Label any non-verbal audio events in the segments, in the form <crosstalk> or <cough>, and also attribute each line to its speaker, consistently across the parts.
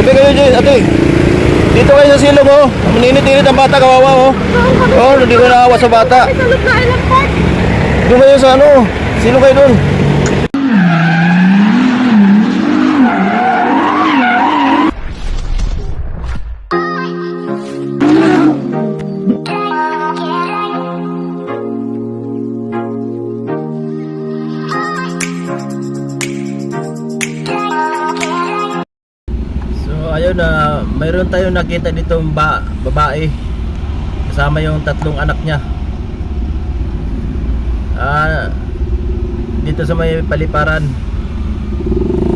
Speaker 1: Tabi kayo dyan, ate. Dito kayo sa silong, oh. Maninit-init ang bata, kawawa, oh. Oh, hindi ko naawa sa bata. Doon kayo sa ano, silong kayo doon. Mayroon tayong nakita dito ba, babae kasama yung tatlong anak niya. Ah dito sa may paliparan.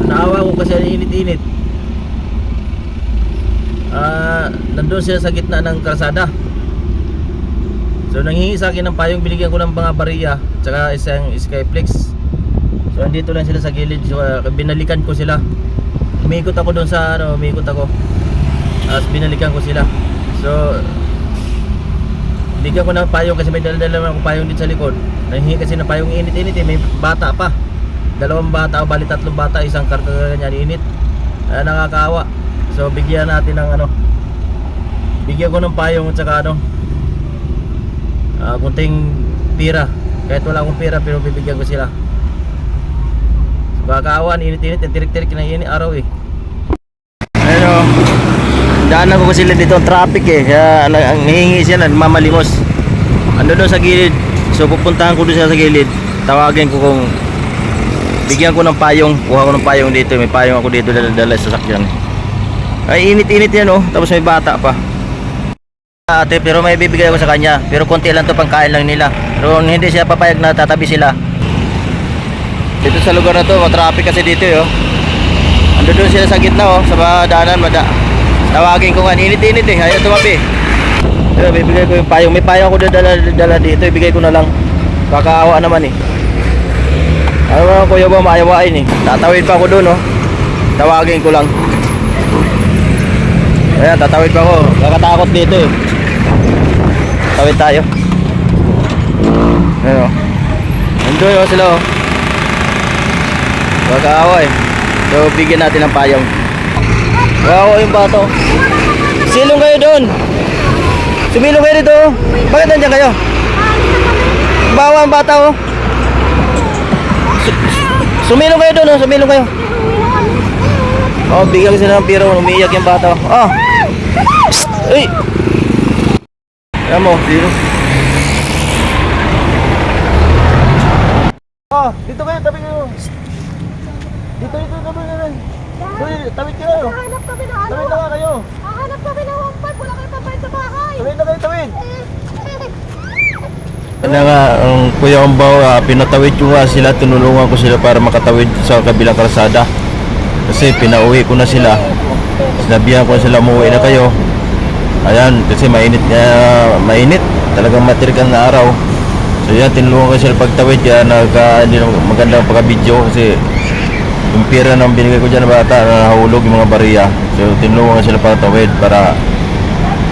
Speaker 1: Naawa ko kasi init-init. Ah nandun sila sa gitna ng kalsada. So nanghingi sa akin ng payong binigyan ko ng mga bariya tsaka isang skyflex. So andito lang sila sa gilid so binalikan ko sila. Umikot ako doon sa ano, umikot ako. Tapos binalikan ko sila. So bigyan ko ng payong kasi may dala-dala naman ako payong dito sa likod. Nanghingi kasi ng payong init-init eh, may bata pa. Dalawang bata o bali tatlong bata, isang karga ganyan init. Kaya nakakaawa. So bigyan natin ng ano. Bigyan ko ng payong at saka ano. Ah, kunting pira. Kahit wala akong pira pero bibigyan ko sila. Kakaawan, init-init, tirik-tirik na init araw eh. Daanan ko kasi sila dito ang traffic eh. Kaya ang, ang hihingi siya mamalimos. Ando doon sa gilid. So pupuntahan ko doon siya sa gilid. Tawagin ko kung bigyan ko ng payong. Kuha ko ng payong dito. May payong ako dito dala-dala sa sakyan. Ay init-init yan oh. Tapos may bata pa. Ate, pero may bibigay ako sa kanya. Pero konti lang to pangkain lang nila. Pero hindi siya papayag na tatabi sila. Dito sa lugar na to, traffic kasi dito yo. Ando doon sila sa gitna oh, sa daanan mada. Tawagin ko nga, init-init eh, ayaw tumabi. Pero bibigay ko yung payong, may payong ako dala, dala dito, ibigay ko na lang. Kakaawa naman eh. Ano mga kuya ba, maayawain eh. Tatawid pa ako doon oh. Tawagin ko lang. Ayan, tatawid pa ako. Kakatakot dito eh. Tawid tayo. Ayan oh. Nandun oh sila oh. Magkaawa eh. So bigyan natin ng payong. Wow, yung bata. oh. Silong kayo doon. Sumilong kayo dito. oh. Bakit nandiyan kayo? Bawa ang bata oh. Su- Sumilong kayo doon oh. Sumilong kayo. Oh, bigyan ko sila ng piro. Umiiyak yung bata. oh. Ah. Psst. Uy. Ayan mo, piro. Oh, dito kayo, tabi kayo. Dito, dito, tabi kayo. Uy, tawid kayo.
Speaker 2: Hanap kami na ano?
Speaker 1: Tawid na nga kayo.
Speaker 2: Hahanap kami ng 1.5. Wala kayo pabayad sa bahay.
Speaker 1: Tawid na kayo, tawid.
Speaker 2: Eh,
Speaker 1: Ano nga, ang Kuya Umbaw, ah, pinatawid ko nga sila, tinulungan ko sila para makatawid sa kabilang kalsada. Kasi pinauwi ko na sila. Sinabihan ko sila umuwi na kayo. Ayan, kasi mainit nga, mainit. Talagang matirikan na araw. So yan, tinulungan ko sila pagtawid. Kaya nagka, hindi na maganda ang pagka-video kasi yung pira na binigay ko dyan na bata na nahulog yung mga bariya. So tinulungan sila pagtawid para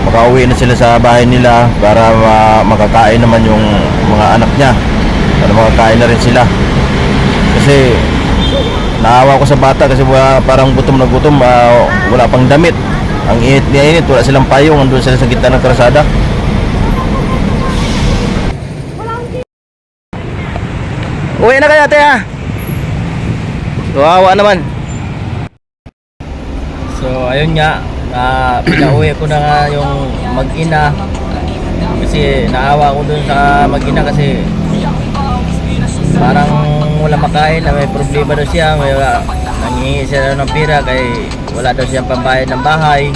Speaker 1: makauwi na sila sa bahay nila para ma- makakain naman yung mga anak niya. Para makakain na rin sila. Kasi naawa ko sa bata kasi wala, parang gutom na gutom ah, wala pang damit. Ang init niya init wala silang payong andun sila sa gitna ng krasada uwi na kayo ate ha kawawa naman So ayun nga, uh, pinauwi ko na nga yung mag-ina kasi naawa ko dun sa mag-ina kasi parang wala makain na may problema daw siya, may wala, nangihingi siya ng pira kay wala daw siyang pambayad ng bahay.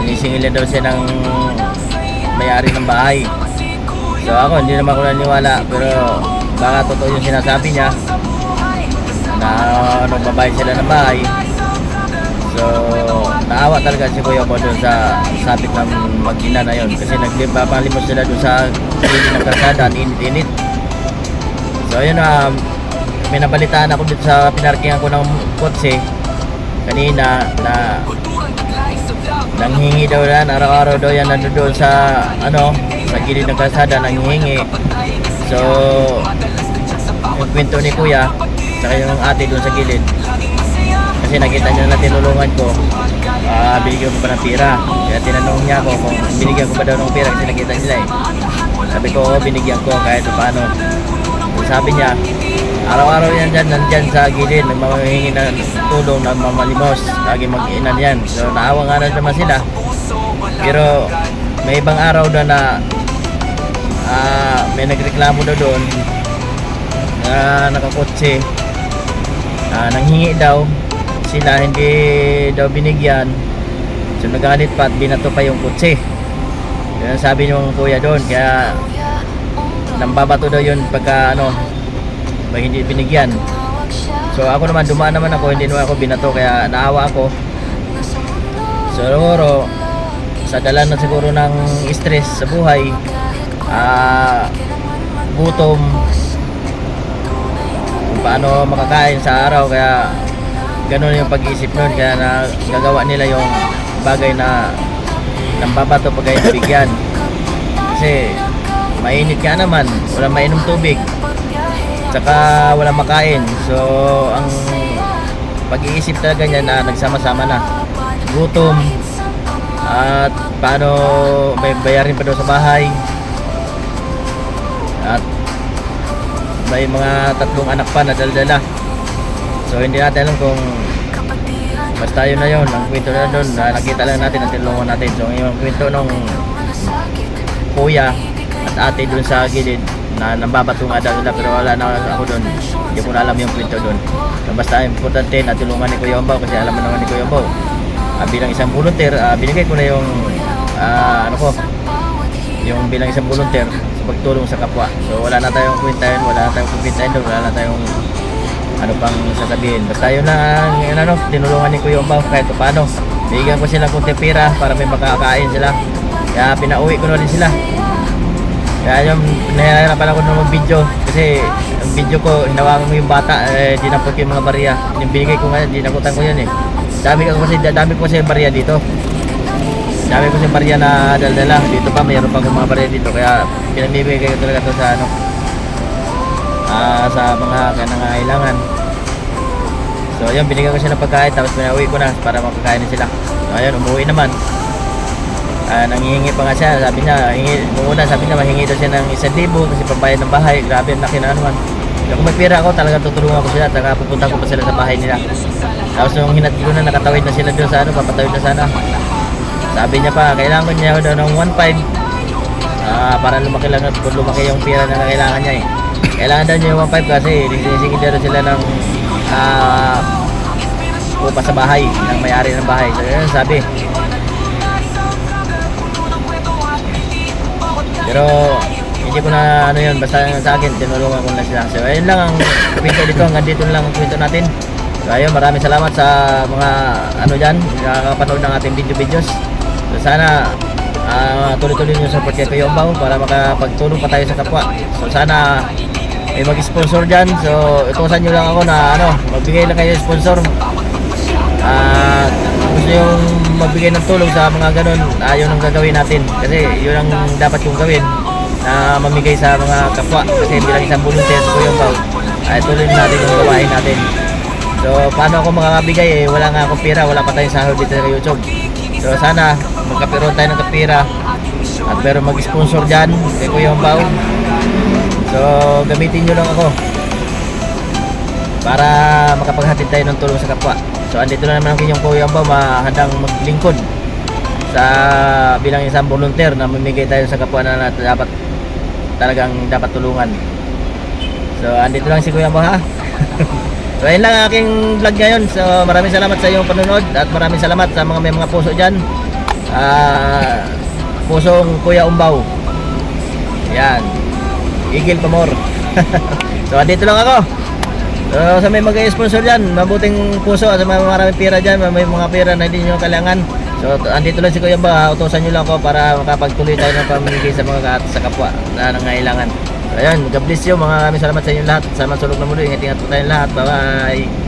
Speaker 1: Sinisingil daw siya ng may-ari ng bahay. So ako hindi naman ako naniwala pero baka totoo yung sinasabi niya na ano, babayad sila ng bahay. So, naawa talaga si Kuya ko doon sa sabit ng mag-ina na yon kasi nagpapalimos sila doon sa gilid ng kalsada, ang init-init. So, ayun na, may nabalitaan ako dito sa pinarkingan ko ng kotse kanina na nanghingi daw yan, araw-araw daw yan nandun doon sa, ano, sa gilid ng kalsada, nanghingi. So, yung kwento ni Kuya, saka yung ate doon sa gilid, kasi nakita niya na tinulungan ko ah, binigyan ko ba ng pera. Kaya tinanong niya ako kung binigyan ko ba daw ng pera kasi nakita nila eh. Sabi ko, oo, binigyan ko kahit paano. Sabi niya, araw-araw yan dyan, nandyan sa gilid, nagmamahingi ng tulong, nagmamalimos, lagi mag-inan yan. So, naawa nga na naman sila. Pero, may ibang araw na na ah, may nagreklamo daw doon na nakakotse Ah, nanghingi daw. Sila hindi daw binigyan. So nagalit pa at binato pa yung kutsi. Ang sabi nung kuya doon kaya nambabato daw yun pagka ano pag hindi binigyan. So ako naman dumaan naman ako hindi naman ako binato kaya naawa ako. So siguro sa dala na siguro ng stress sa buhay ah gutom paano makakain sa araw kaya ganun yung pag-iisip nun kaya na gagawa nila yung bagay na nambabato pag kayo bigyan kasi mainit ka naman walang mainom tubig tsaka walang makain. So ang pag-iisip talaga niya na nagsama-sama na. Gutom at paano may bayarin pa daw sa bahay at may mga tatlong anak pa na daldala. So hindi natin alam kung basta yun na yun ang kwento na doon na nakita lang natin at tinulungan natin. So yung kwento nung kuya at ate doon sa gilid na nambabato nga daw pero wala na ako doon hindi ko na alam yung kwento doon so basta importante na tulungan ni Kuya Ombaw kasi alam naman ni Kuya Ombaw Ah, bilang isang volunteer ah, binigay ko na yung ah, ano ko yung bilang isang volunteer sa pagtulong sa kapwa. So wala na tayong kwentahin, wala na tayong kumpintahin doon, wala na tayong ano pang sasabihin. Basta yun na ang yun ano, tinulungan ni Kuya Umbaw kahit pa paano. Bigyan ko sila konti pira para may makakain sila. Kaya pinauwi ko na rin sila. Kaya yung nahihirapan ako ng video kasi ang video ko, hinawakan ko yung bata, eh, dinapot ko yung mga bariya. Yung binigay ko nga, dinakutan ko yan eh. Dami ko kasi, dami ko kasi bariya dito. Dami ko si Maria na daldala. Dito pa, mayroon pa akong mga barya dito. Kaya pinamibigay ko talaga to sa ano, ah sa mga kanangailangan. So ayun, binigyan ko siya ng pagkain tapos pinauwi ko na para makakain sila. So ayun, umuwi naman. Ah, nanghihingi pa nga siya. Sabi niya, hingi, una sabi niya mahingi daw siya ng 1,000 kasi pambayad ng bahay. Grabe, ang laki na. Kaya kung may pera ako, talagang tutulungan ko sila. Taka pupunta ko pa sila sa bahay nila. Tapos nung hinati ko na, nakatawid na sila doon sa ano, papatawid na sana. Sabi niya pa, kailangan ko niya daw ng 1.5 ah para lumaki lang at lumaki yung pera na kailangan niya eh. Kailangan daw niya yung 1.5 kasi sinisingin daw sila ng ah upa sa bahay, ng may-ari ng bahay. So yun sabi. Pero hindi ko na ano yun, basta sa akin, tinulungan ko na sila. So ayun lang ang kwento dito, hanggang dito lang ang kwento natin. So ayun, maraming salamat sa mga ano dyan, nakakapanood ng ating video-videos. So sana ah, tuloy-tuloy nyo support kay Kuya Umbaw para makapagtulong pa tayo sa kapwa. So sana may mag-sponsor dyan. So itusan nyo lang ako na ano, magbigay lang kayo sponsor. At gusto yung magbigay ng tulong sa mga ganun, ah, yun ang gagawin natin. Kasi yun ang dapat kong gawin na mamigay sa mga kapwa. Kasi bilang isang volunteer sa Kuya Umbaw, ay tuloy natin yung gawain natin. So, paano ako makakabigay eh? Wala nga akong pera, wala pa tayong sahod dito sa YouTube. So, sana magkapiroon tayo ng kapira at meron mag-sponsor dyan kay Kuya Umbaw. So, gamitin nyo lang ako para makapaghatid tayo ng tulong sa kapwa. So, andito na naman ang inyong Kuya Umbaw, mahandang maglingkod sa bilang isang volunteer na mamigay tayo sa kapwa na dapat talagang dapat tulungan. So, andito lang si Kuya Umbaw ha. <laughs> So ayun lang ang aking vlog ngayon. So maraming salamat sa iyong panonood at maraming salamat sa mga may mga puso dyan. Ah, pusong Kuya Umbaw. Yan. Igil Pamor. <laughs> so andito lang ako. So sa may mag-sponsor dyan, mabuting puso at sa mga maraming pera dyan, may mga pera na hindi nyo kailangan. So andito lang si Kuya Umbaw, utosan nyo lang ako para makapagtuloy tayo ng pamimigay sa mga sa kapwa na nangailangan. So ayun, God bless you, mga maraming salamat sa inyo lahat. Salamat sa loob na mulo, ingat-ingat po tayong lahat. Bye-bye!